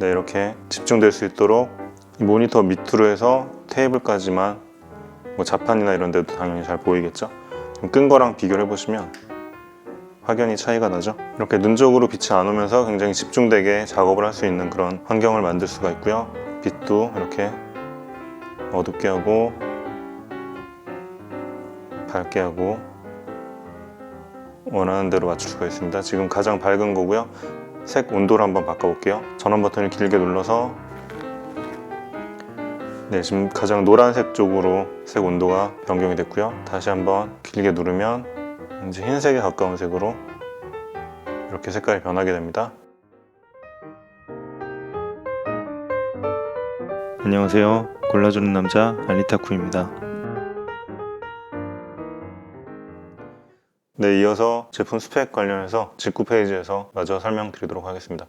네, 이렇게 집중될 수 있도록 이 모니터 밑으로 해서 테이블까지만 뭐 자판이나 이런 데도 당연히 잘 보이겠죠? 좀끈 거랑 비교를 해보시면 확연히 차이가 나죠? 이렇게 눈 쪽으로 빛이 안 오면서 굉장히 집중되게 작업을 할 수 있는 그런 환경을 만들 수가 있고요. 빛도 이렇게 어둡게 하고 밝게 하고 원하는 대로 맞출 수가 있습니다. 지금 가장 밝은 거고요. 색 온도를 한번 바꿔볼게요. 전원 버튼을 길게 눌러서 네, 지금 가장 노란색 쪽으로 색 온도가 변경이 됐고요. 다시 한번 길게 누르면 이제 흰색에 가까운 색으로 이렇게 색깔이 변하게 됩니다. 안녕하세요. 골라주는 남자 알리타쿠입니다. 네, 이어서 제품 스펙 관련해서 직구 페이지에서 마저 설명드리도록 하겠습니다.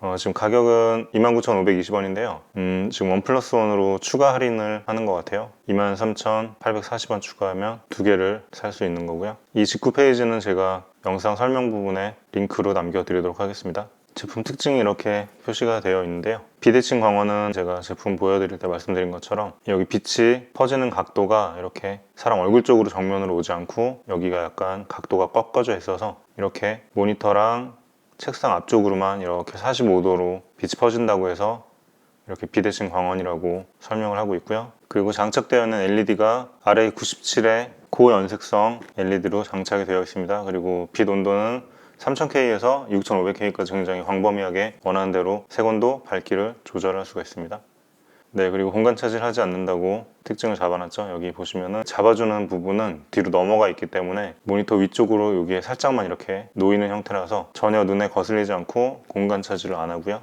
어, 지금 가격은 29,520원인데요. 음, 지금 원 플러스 원으로 추가 할인을 하는 것 같아요. 23,840원 추가하면 두 개를 살 수 있는 거고요. 이 직구 페이지는 제가 영상 설명 부분에 링크로 남겨드리도록 하겠습니다. 제품 특징이 이렇게 표시가 되어 있는데요. 비대칭 광원은 제가 제품 보여드릴 때 말씀드린 것처럼 여기 빛이 퍼지는 각도가 이렇게 사람 얼굴 쪽으로 정면으로 오지 않고 여기가 약간 각도가 꺾어져 있어서 이렇게 모니터랑 책상 앞쪽으로만 이렇게 45도로 빛이 퍼진다고 해서 이렇게 비대칭 광원이라고 설명을 하고 있고요. 그리고 장착되어 있는 LED가 RA97의 고연색성 LED로 장착이 되어 있습니다. 그리고 빛 온도는 3000K에서 6500K까지 굉장히 광범위하게 원하는 대로 색온도, 밝기를 조절할 수가 있습니다. 네, 그리고 공간 차지하지 않는다고 특징을 잡아놨죠. 여기 보시면은 잡아주는 부분은 뒤로 넘어가 있기 때문에 모니터 위쪽으로 여기에 살짝만 이렇게 놓이는 형태라서 전혀 눈에 거슬리지 않고 공간 차지를 안 하고요.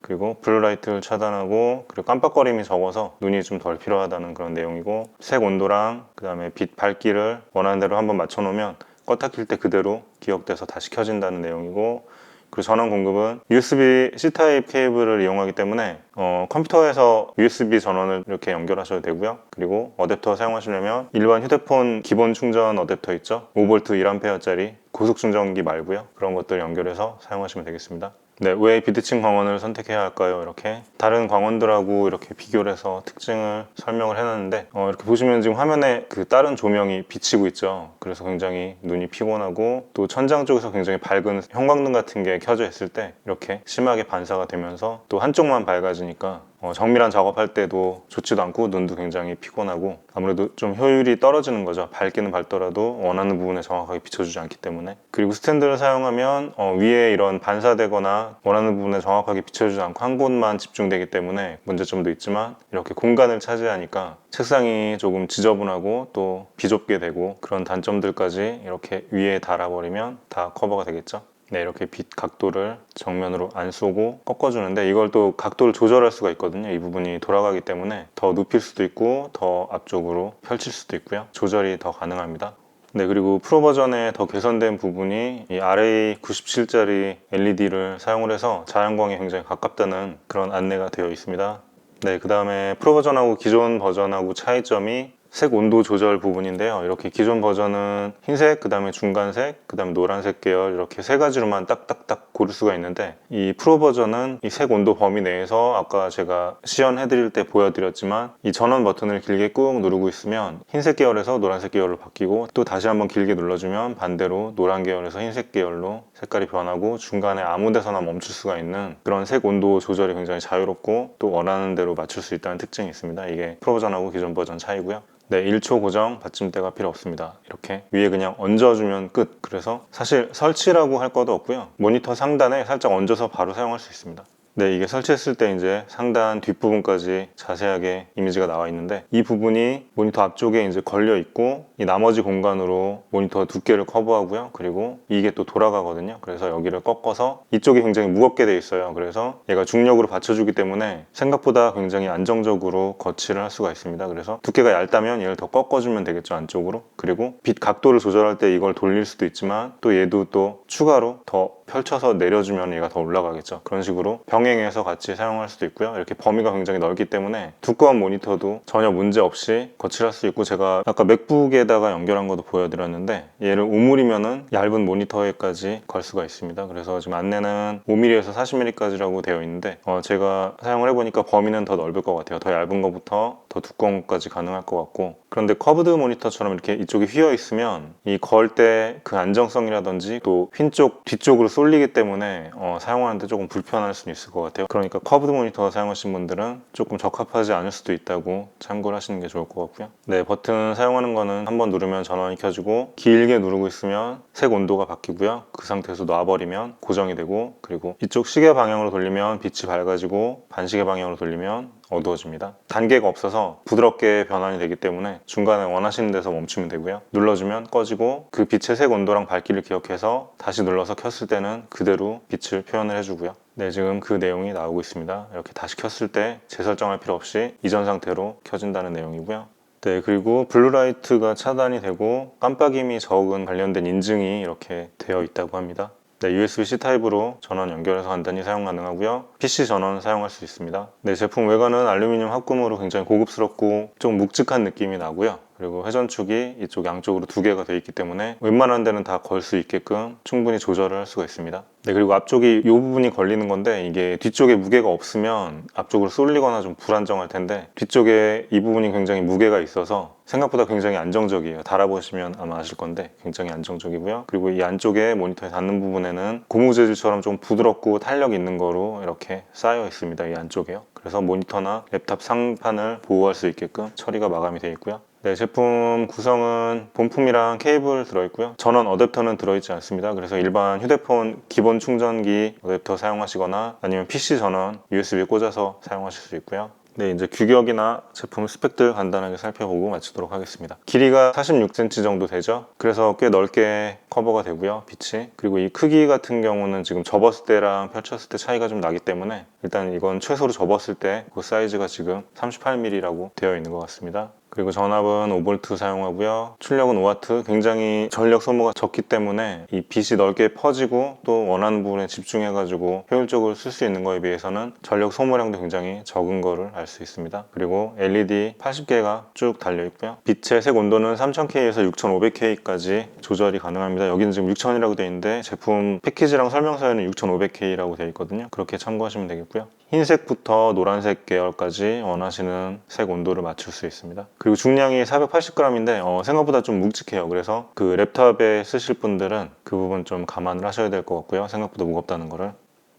그리고 블루라이트를 차단하고 그리고 깜빡거림이 적어서 눈이 좀 덜 필요하다는 그런 내용이고 색 온도랑 그 다음에 빛 밝기를 원하는 대로 한번 맞춰놓으면 껐다 킬때 그대로 기억돼서 다시 켜진다는 내용이고 그리고 전원 공급은 USB C 타입 케이블을 이용하기 때문에 어, 컴퓨터에서 USB 전원을 이렇게 연결하셔도 되고요. 그리고 어댑터 사용하시려면 일반 휴대폰 기본 충전 어댑터 있죠? 5V 1A짜리 고속 충전기 말고요. 그런 것들 연결해서 사용하시면 되겠습니다. 네, 왜 비대칭 광원을 선택해야 할까요? 이렇게 다른 광원들하고 이렇게 비교를 해서 특징을 설명을 해놨는데 어, 이렇게 보시면 지금 화면에 그 다른 조명이 비치고 있죠. 그래서 굉장히 눈이 피곤하고 또 천장 쪽에서 굉장히 밝은 형광등 같은 게 켜져 있을 때 이렇게 심하게 반사가 되면서 또 한쪽만 밝아지니까 어, 정밀한 작업할 때도 좋지도 않고 눈도 굉장히 피곤하고 아무래도 좀 효율이 떨어지는 거죠. 밝기는 밝더라도 원하는 부분에 정확하게 비춰주지 않기 때문에 그리고 스탠드를 사용하면 어, 위에 이런 반사되거나 원하는 부분에 정확하게 비춰주지 않고 한 곳만 집중되기 때문에 문제점도 있지만 이렇게 공간을 차지하니까 책상이 조금 지저분하고 또 비좁게 되고 그런 단점들까지 이렇게 위에 달아버리면 다 커버가 되겠죠. 네, 이렇게 빛 각도를 정면으로 안 쏘고 꺾어주는데 이걸 또 각도를 조절할 수가 있거든요. 이 부분이 돌아가기 때문에 더 눕힐 수도 있고 더 앞쪽으로 펼칠 수도 있고요. 조절이 더 가능합니다. 네, 그리고 프로 버전에 더 개선된 부분이 이 RA97짜리 LED를 사용을 해서 자연광에 굉장히 가깝다는 그런 안내가 되어 있습니다. 네, 그 다음에 프로 버전하고 기존 버전하고 차이점이 색 온도 조절 부분인데요. 이렇게 기존 버전은 흰색, 그 다음에 중간색, 그 다음에 노란색 계열 이렇게 세 가지로만 딱딱딱 고를 수가 있는데 이 프로 버전은 이 색 온도 범위 내에서 아까 제가 시연해드릴 때 보여드렸지만 이 전원 버튼을 길게 꾹 누르고 있으면 흰색 계열에서 노란색 계열로 바뀌고 또 다시 한번 길게 눌러주면 반대로 노란 계열에서 흰색 계열로 색깔이 변하고 중간에 아무 데서나 멈출 수가 있는 그런 색 온도 조절이 굉장히 자유롭고 또 원하는 대로 맞출 수 있다는 특징이 있습니다. 이게 프로 버전하고 기존 버전 차이고요. 네, 1초 고정 받침대가 필요 없습니다. 이렇게 위에 그냥 얹어주면 끝. 그래서 사실 설치라고 할 것도 없고요. 모니터 상단에 살짝 얹어서 바로 사용할 수 있습니다. 네, 이게 설치했을 때 이제 상단 뒷부분까지 자세하게 이미지가 나와 있는데 이 부분이 모니터 앞쪽에 이제 걸려 있고 이 나머지 공간으로 모니터 두께를 커버하고요. 그리고 이게 또 돌아가거든요. 그래서 여기를 꺾어서 이쪽이 굉장히 무겁게 돼 있어요. 그래서 얘가 중력으로 받쳐주기 때문에 생각보다 굉장히 안정적으로 거치를 할 수가 있습니다. 그래서 두께가 얇다면 얘를 더 꺾어주면 되겠죠. 안쪽으로. 그리고 빛 각도를 조절할 때 이걸 돌릴 수도 있지만 또 얘도 또 추가로 더 펼쳐서 내려주면 얘가 더 올라가겠죠. 그런 식으로 병행해서 같이 사용할 수도 있고요. 이렇게 범위가 굉장히 넓기 때문에 두꺼운 모니터도 전혀 문제 없이 거칠할 수 있고 제가 아까 맥북에다가 연결한 것도 보여드렸는데 얘를 5mm면은 얇은 모니터에까지 걸 수가 있습니다. 그래서 지금 안내는 5mm에서 40mm까지라고 되어 있는데 어, 제가 사용을 해보니까 범위는 더 넓을 것 같아요. 더 얇은 것부터 더 두꺼운 것까지 가능할 것 같고 그런데 커브드 모니터처럼 이렇게 이쪽이 휘어 있으면 이 걸 때 그 안정성이라든지 또핀쪽 뒤쪽으로 쏠리기 때문에 어, 사용하는데 조금 불편할 수는 있을 것 같아요. 그러니까 커브드 모니터 사용하신 분들은 조금 적합하지 않을 수도 있다고 참고를 하시는 게 좋을 것 같고요. 네, 버튼 사용하는 거는 한번 누르면 전원이 켜지고 길게 누르고 있으면 색 온도가 바뀌고요. 그 상태에서 놔버리면 고정이 되고 그리고 이쪽 시계 방향으로 돌리면 빛이 밝아지고 반시계 방향으로 돌리면 어두워집니다. 단계가 없어서 부드럽게 변환이 되기 때문에 중간에 원하시는 데서 멈추면 되고요. 눌러주면 꺼지고 그 빛의 색 온도랑 밝기를 기억해서 다시 눌러서 켰을 때는 그대로 빛을 표현을 해주고요. 네, 지금 그 내용이 나오고 있습니다. 이렇게 다시 켰을 때 재설정할 필요 없이 이전 상태로 켜진다는 내용이고요. 네, 그리고 블루라이트가 차단이 되고 깜빡임이 적은 관련된 인증이 이렇게 되어 있다고 합니다. 네, USB-C 타입으로 전원 연결해서 간단히 사용 가능하고요. PC 전원 사용할 수 있습니다. 네, 제품 외관은 알루미늄 합금으로 굉장히 고급스럽고 좀 묵직한 느낌이 나고요. 그리고 회전축이 이쪽 양쪽으로 두 개가 되어 있기 때문에 웬만한 데는 다 걸 수 있게끔 충분히 조절을 할 수가 있습니다. 네, 그리고 앞쪽이 이 부분이 걸리는 건데 이게 뒤쪽에 무게가 없으면 앞쪽으로 쏠리거나 좀 불안정할 텐데 뒤쪽에 이 부분이 굉장히 무게가 있어서 생각보다 굉장히 안정적이에요. 달아보시면 아마 아실 건데 굉장히 안정적이고요. 그리고 이 안쪽에 모니터에 닿는 부분에는 고무 재질처럼 좀 부드럽고 탄력 있는 거로 이렇게 쌓여 있습니다. 이 안쪽에요. 그래서 모니터나 랩탑 상판을 보호할 수 있게끔 처리가 마감이 되어 있고요. 네, 제품 구성은 본품이랑 케이블 들어있고요. 전원 어댑터는 들어있지 않습니다. 그래서 일반 휴대폰 기본 충전기 어댑터 사용하시거나 아니면 PC 전원 USB 꽂아서 사용하실 수 있고요. 네, 이제 규격이나 제품 스펙들 간단하게 살펴보고 마치도록 하겠습니다. 길이가 46cm 정도 되죠. 그래서 꽤 넓게 커버가 되고요, 빛이. 그리고 이 크기 같은 경우는 지금 접었을 때랑 펼쳤을 때 차이가 좀 나기 때문에 일단 이건 최소로 접었을 때 그 사이즈가 지금 38mm라고 되어 있는 것 같습니다. 그리고 전압은 5V 사용하고요. 출력은 5W. 굉장히 전력 소모가 적기 때문에 이 빛이 넓게 퍼지고 또 원하는 부분에 집중해가지고 효율적으로 쓸 수 있는 거에 비해서는 전력 소모량도 굉장히 적은 거를 알 수 있습니다. 그리고 LED 80개가 쭉 달려 있고요. 빛의 색 온도는 3000K에서 6500K까지 조절이 가능합니다. 여기는 지금 6000이라고 되어 있는데 제품 패키지랑 설명서에는 6500K라고 되어 있거든요. 그렇게 참고하시면 되겠고요. 흰색부터 노란색 계열까지 원하시는 색 온도를 맞출 수 있습니다. 그리고 중량이 480g인데 생각보다 좀 묵직해요. 그래서 그 랩탑에 쓰실 분들은 그 부분 좀 감안을 하셔야 될 것 같고요. 생각보다 무겁다는 거를.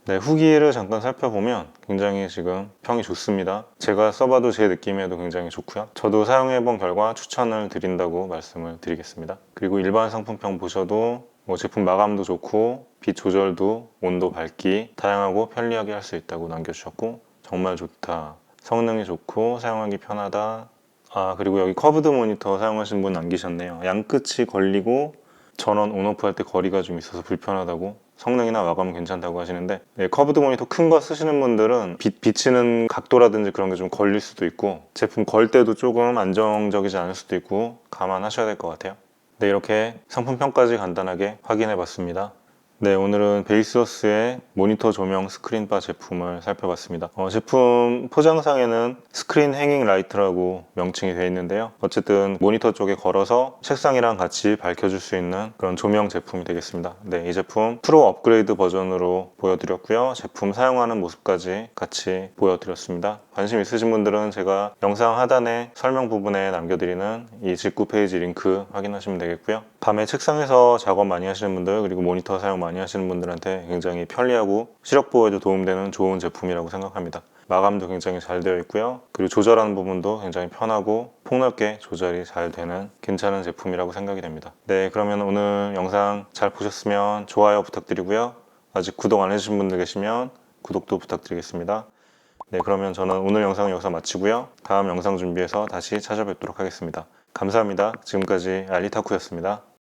네, 후기를 잠깐 살펴보면 굉장히 지금 평이 좋습니다. 제가 써봐도 제 느낌에도 굉장히 좋고요. 저도 사용해본 결과 추천을 드린다고 말씀을 드리겠습니다. 그리고 일반 상품평 보셔도 뭐 제품 마감도 좋고 빛 조절도 온도 밝기 다양하고 편리하게 할 수 있다고 남겨주셨고 정말 좋다. 성능이 좋고 사용하기 편하다. 아 그리고 여기 커브드 모니터 사용하신 분 남기셨네요. 양끝이 걸리고 전원 온오프 할 때 거리가 좀 있어서 불편하다고 성능이나 마감은 괜찮다고 하시는데 네, 커브드 모니터 큰 거 쓰시는 분들은 빛 비치는 각도라든지 그런 게 좀 걸릴 수도 있고 제품 걸 때도 조금 안정적이지 않을 수도 있고 감안하셔야 될 것 같아요. 네, 이렇게 상품평까지 간단하게 확인해 봤습니다. 네, 오늘은 베이스워스의 모니터 조명 스크린바 제품을 살펴봤습니다. 어, 제품 포장상에는 스크린 행잉 라이트라고 명칭이 되어 있는데요. 어쨌든 모니터 쪽에 걸어서 책상이랑 같이 밝혀줄 수 있는 그런 조명 제품이 되겠습니다. 네, 이 제품 프로 업그레이드 버전으로 보여드렸고요. 제품 사용하는 모습까지 같이 보여드렸습니다. 관심 있으신 분들은 제가 영상 하단에 설명 부분에 남겨드리는 이 직구 페이지 링크 확인하시면 되겠고요. 밤에 책상에서 작업 많이 하시는 분들 그리고 모니터 사용 많이 하시는 분들한테 굉장히 편리하고 시력 보호에도 도움되는 좋은 제품이라고 생각합니다. 마감도 굉장히 잘 되어 있고요. 그리고 조절하는 부분도 굉장히 편하고 폭넓게 조절이 잘 되는 괜찮은 제품이라고 생각이 됩니다. 네, 그러면 오늘 영상 잘 보셨으면 좋아요 부탁드리고요. 아직 구독 안 해주신 분들 계시면 구독도 부탁드리겠습니다. 네, 그러면 저는 오늘 영상 여기서 마치고요. 다음 영상 준비해서 다시 찾아뵙도록 하겠습니다. 감사합니다. 지금까지 알리타쿠였습니다.